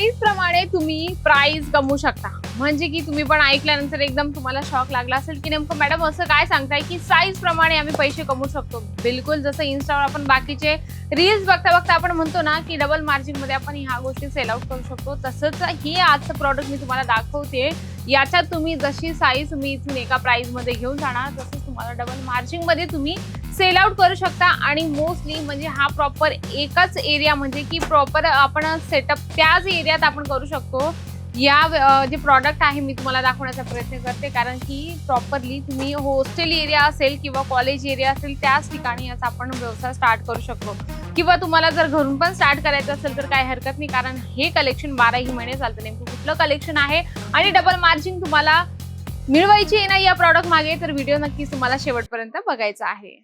Size प्रमाणे तुम्ही price कमवू शकता. म्हणजे की तुम्ही पण ऐकल्यानंतर एकदम तुम्हाला शॉक लागला असेल की नेमकं मॅडम असं काय सांगताय? की साईज प्रमाणे आम्ही पैसे कमवू शकतो. बिलकुल जसं इन्स्टावर आपण बाकीचे रील्स बघता बघता आपण म्हणतो ना की डबल मार्जिनमध्ये आपण ह्या गोष्टी सेल आउट करू शकतो. तसंच हे आजचं प्रॉडक्ट मी तुम्हाला दाखवते. याच्यात तुम्ही जशी साईज तुम्ही इथून एका प्राइसमध्ये घेऊन जाणार तसंच तुम्हाला डबल मार्जिनमध्ये तुम्ही सेल आउट करू शकता. आणि मोस्टली म्हणजे हा प्रॉपर एकाच एरिया म्हणजे की प्रॉपर आपण सेटअप त्याच एरियात आपण करू शकतो. या जे प्रॉडक्ट आहे मी तुम्हाला दाखवण्याचा प्रयत्न करते. कारण की प्रॉपरली तुम्ही हॉस्टेल एरिया असेल किंवा कॉलेज एरिया असेल त्याच ठिकाणी याचा आपण व्यवसाय स्टार्ट करू शकतो. किंवा तुम्हाला जर घरून पण स्टार्ट करायचं असेल तर काही हरकत नाही. कारण हे कलेक्शन बाराही महिने चालतं. नेमकं कुठलं कलेक्शन आहे? आणि डबल मार्जिन तुम्हाला मिळवायची आहे ना या प्रॉडक्ट मागे तर व्हिडिओ नक्कीच तुम्हाला शेवटपर्यंत बघायचा आहे.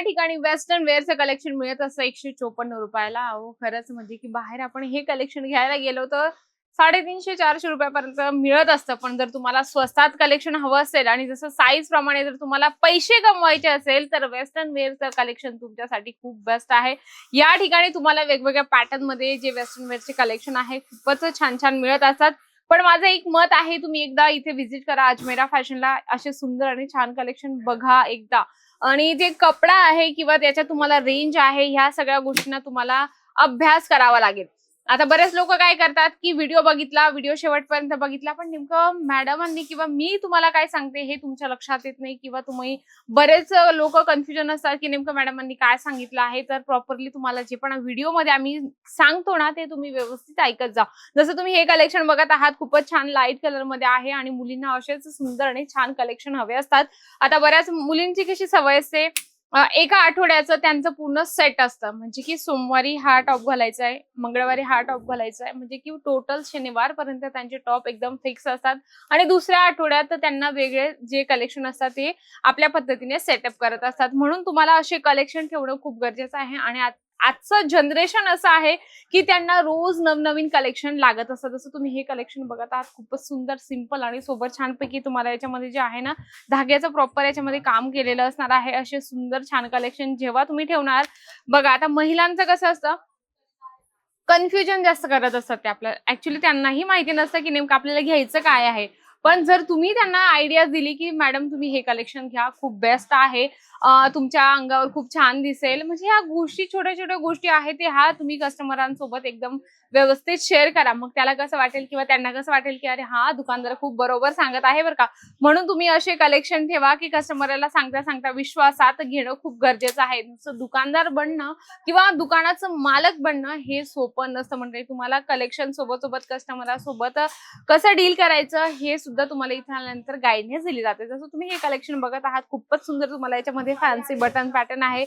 ठिकाणी वेस्टर्न वेअरचं कलेक्शन मिळत असतं एकशे चोपन्न रुपयाला. अहो खरंच म्हणजे की बाहेर आपण हे कलेक्शन घ्यायला गेलो तर साडेतीनशे चारशे रुपयापर्यंत मिळत असतं. पण जर तुम्हाला स्वस्तात कलेक्शन हवं असेल आणि जसं साईज प्रमाणे जर तुम्हाला पैसे कमवायचे असेल तर वेस्टर्न वेअरचं कलेक्शन तुमच्यासाठी खूप बेस्ट आहे. या ठिकाणी तुम्हाला वेगवेगळ्या पॅटर्नमध्ये जे वेस्टर्न वेअरचे कलेक्शन आहे खूपच छान छान मिळत असतात. पण माझं एक मत आहे तुम्ही एकदा इथे व्हिजिट करा अजमेरा फॅशनला. असे सुंदर आणि छान कलेक्शन बघा एकदा. आणि जे कपडा आहे किंवा त्याच्या तुम्हाला रेंज आहे ह्या सगळ्या गोष्टींना तुम्हाला अभ्यास करावा लागेल. आता बरेच लोक काय करतात की व्हिडिओ बघितला व्हिडिओ शेवटपर्यंत बघितला पण नेमकं मॅडमांनी किंवा मी तुम्हाला काय सांगते हे तुमच्या लक्षात येत नाही किंवा तुम्ही बरेच लोक कन्फ्युजन असतात की नेमकं मॅडमांनी काय सांगितलं आहे तर प्रॉपरली तुम्हाला जे पण व्हिडिओमध्ये आम्ही सांगतो ना ते तुम्ही व्यवस्थित ऐकत जा. जसं तुम्ही हे कलेक्शन बघत आहात खूपच छान लाइट कलरमध्ये आहे आणि मुलींना असेच सुंदर आणि छान कलेक्शन हवे असतात. आता बऱ्याच मुलींची कशी सवय असते एका आठवड्याचं त्यांचं पूर्ण सेट असतं. म्हणजे की सोमवारी हा टॉप घालायचा आहे मंगळवारी हा टॉप घालायचा आहे म्हणजे की टोटल शनिवारपर्यंत त्यांचे टॉप एकदम फिक्स असतात. आणि दुसऱ्या आठवड्यात त्यांना वेगळे जे कलेक्शन असतात ते आपल्या पद्धतीने सेटअप करत असतात. म्हणून तुम्हाला असे कलेक्शन ठेवणं खूप गरजेचं आहे. आणि आजचं जनरेशन असं आहे की त्यांना रोज नवनवीन कलेक्शन लागत असतं जसं तुम्ही हे कलेक्शन बघत आहात खूपच सुंदर सिंपल आणि सोबत छानपैकी तुम्हाला याच्यामध्ये जे आहे ना धाग्याचं प्रॉपर याच्यामध्ये काम केलेलं असणार आहे. असे सुंदर छान कलेक्शन जेव्हा तुम्ही ठेवणार बघा आता महिलांचं कसं असतं कन्फ्युजन जास्त करत असतात ते आपल्या ऍक्च्युली त्यांनाही माहिती नसतं की नेमकं आपल्याला घ्यायचं काय आहे. पण जर तुम्ही त्यांना आयडिया दिली की मॅडम तुम्ही हे कलेक्शन घ्या खूप बेस्ट आहे. तुमच्या अंगावर खूप छान दिसेल. म्हणजे ह्या गोष्टी छोट्या छोट्या गोष्टी आहेत ह्या तुम्ही कस्टमरांसोबत एकदम व्यवस्थित शेअर करा. मग त्याला कसं वाटेल किंवा त्यांना कसं वाटेल की अरे हा दुकानदार खूप बरोबर सांगत आहे बरं का. म्हणून तुम्ही असे कलेक्शन ठेवा की कस्टमरला सांगता सांगता विश्वासात घेणं खूप गरजेचं आहे. दुकानदार बनणं किंवा दुकानाचं मालक बनणं हे सोपं नसतं. म्हणजे तुम्हाला कलेक्शन सोबत सोबत कस्टमरासोबत कसं डील करायचं हे सुद्धा तुम्हाला इथे आल्यानंतर गायडन्स दिली जाते. जसं तुम्ही हे कलेक्शन बघत आहात खूपच सुंदर तुम्हाला याच्यामध्ये फॅन्सी बटन पॅटर्न आहे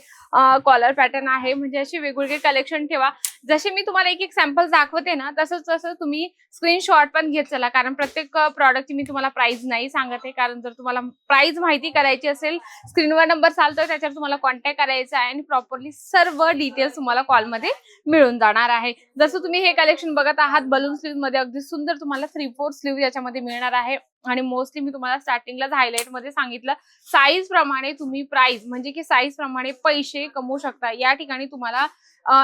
कॉलर पॅटर्न आहे. म्हणजे असे वेगवेगळे कलेक्शन ठेवा. जसे मी तुम्हाला एक एक सॅम्पल दाखवते ना तसंच तसं तुम्ही स्क्रीनशॉट पण घेत चला. कारण प्रत्येक प्रॉडक्टची मी तुम्हाला प्राइस नाही सांगत. आहे कारण जर तुम्हाला प्राइस माहिती करायची असेल स्क्रीनवर नंबर चालतोय त्याच्यावर तुम्हाला कॉन्टॅक्ट करायचा आहे आणि प्रॉपरली सर्व डिटेल्स तुम्हाला कॉलमध्ये मिळून जाणार आहे. जसं तुम्ही हे कलेक्शन बघत आहात बलून स्लीव्हमध्ये अगदी सुंदर तुम्हाला थ्री फोर स्लीव्ह याच्यामध्ये मिळणार आहे. आणि मोस्टली मी तुम्हाला स्टार्टिंगलाच हायलाइटमध्ये सांगितलं साईज प्रमाणे तुम्ही प्राइस म्हणजे की साईज प्रमाणे पैसे कमवू शकता. या ठिकाणी तुम्हाला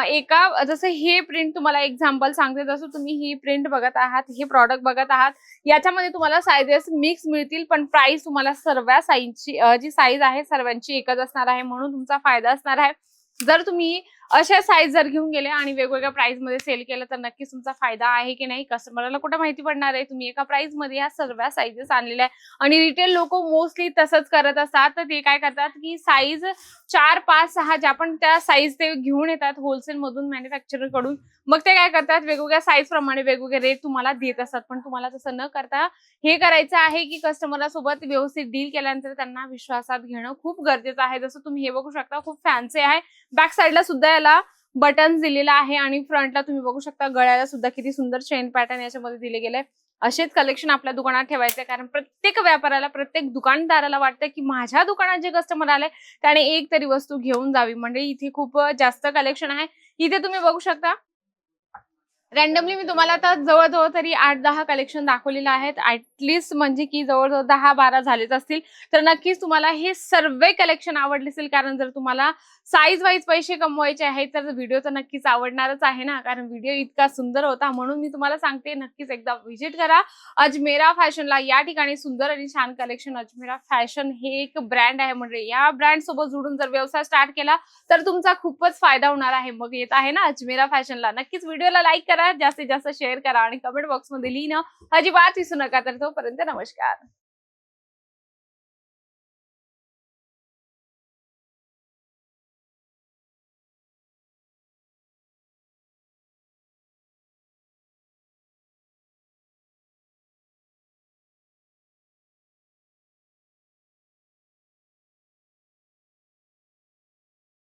एका जसं हे प्रिंट तुम्हाला एक्झाम्पल सांगते जसं तुम्ही ही प्रिंट बघत आहात हे प्रॉडक्ट बघत आहात याच्यामध्ये तुम्हाला साईजेस मिक्स मिळतील पण प्राइस तुम्हाला सर्व साईजची जी साईज आहे सर्वांची एकच असणार आहे म्हणून तुमचा फायदा असणार आहे. जर तुम्ही अशा साईज जर घेऊन गेले आणि वेगवेगळ्या प्राइसमध्ये सेल केलं तर नक्कीच तुमचा फायदा आहे की नाही? कस्टमरला कुठं माहिती पडणार आहे? तुम्ही एका प्राइसमध्ये या सर्व साईजेस आणलेल्या आहे आणि रिटेल लोक मोस्टली तसंच करत असतात. तर ते काय करतात की साईज चार पाच सहा ज्या पण त्या साईज ते घेऊन येतात होलसेल मधून मॅन्युफॅक्चररकडून. मग ते काय करतात? वेगवेगळ्या साईज प्रमाणे वेगवेगळे रेट तुम्हाला देत असतात. पण तुम्हाला तसं न करता हे करायचं आहे की कस्टमरला सोबत व्यवस्थित डील केल्यानंतर त्यांना विश्वासात घेणं खूप गरजेचं आहे. जसं तुम्ही हे बघू शकता खूप फॅन्सी आहे. बॅक साईडला सुद्धा याला बटन दिलेला आहे आणि फ्रंटला तुम्ही बघू शकता गळ्याला सुद्धा किती सुंदर चेन पॅटर्न याच्यामध्ये दिले गेले असेच कलेक्शन आपल्या दुकानात ठेवायचे कारण प्रत्येक व्यापाऱ्याला प्रत्येक दुकानदाराला वाटतं की माझ्या दुकानात जे कस्टमर आले त्याने एक तरी वस्तू घेऊन जावी. म्हणजे इथे खूप जास्त कलेक्शन आहे. इथे तुम्ही बघू शकता. रॅन्डमली मी तुम्हाला आता जवळजवळ तरी आठ दहा कलेक्शन दाखवलेले आहेत. ऍटलिस्ट म्हणजे की जवळजवळ दहा बारा झालेच असतील. तर नक्कीच तुम्हाला हे सर्व कलेक्शन आवडले असेल कारण जर तुम्हाला साईज वाईज पैसे कमवायचे आहेत तर व्हिडिओ तर नक्कीच आवडणारच आहे ना. कारण व्हिडिओ इतका सुंदर होता म्हणून मी तुम्हाला सांगते नक्कीच एकदा व्हिजिट करा. अजमेरा फॅशनला या ठिकाणी सुंदर आणि छान कलेक्शन अजमेरा फॅशन हे एक ब्रँड आहे. म्हणजे या ब्रँड सोबत जोडून जर व्यवसाय स्टार्ट केला तर तुमचा खूपच फायदा होणार आहे. मग येत आहे ना अजमेरा फॅशनला नक्कीच व्हिडिओला लाईक करा जास्तीत जास्त शेअर करा आणि कमेंट बॉक्समध्ये लिहिणं. अजिबात विसरू नका. तर तोपर्यंत नमस्कार.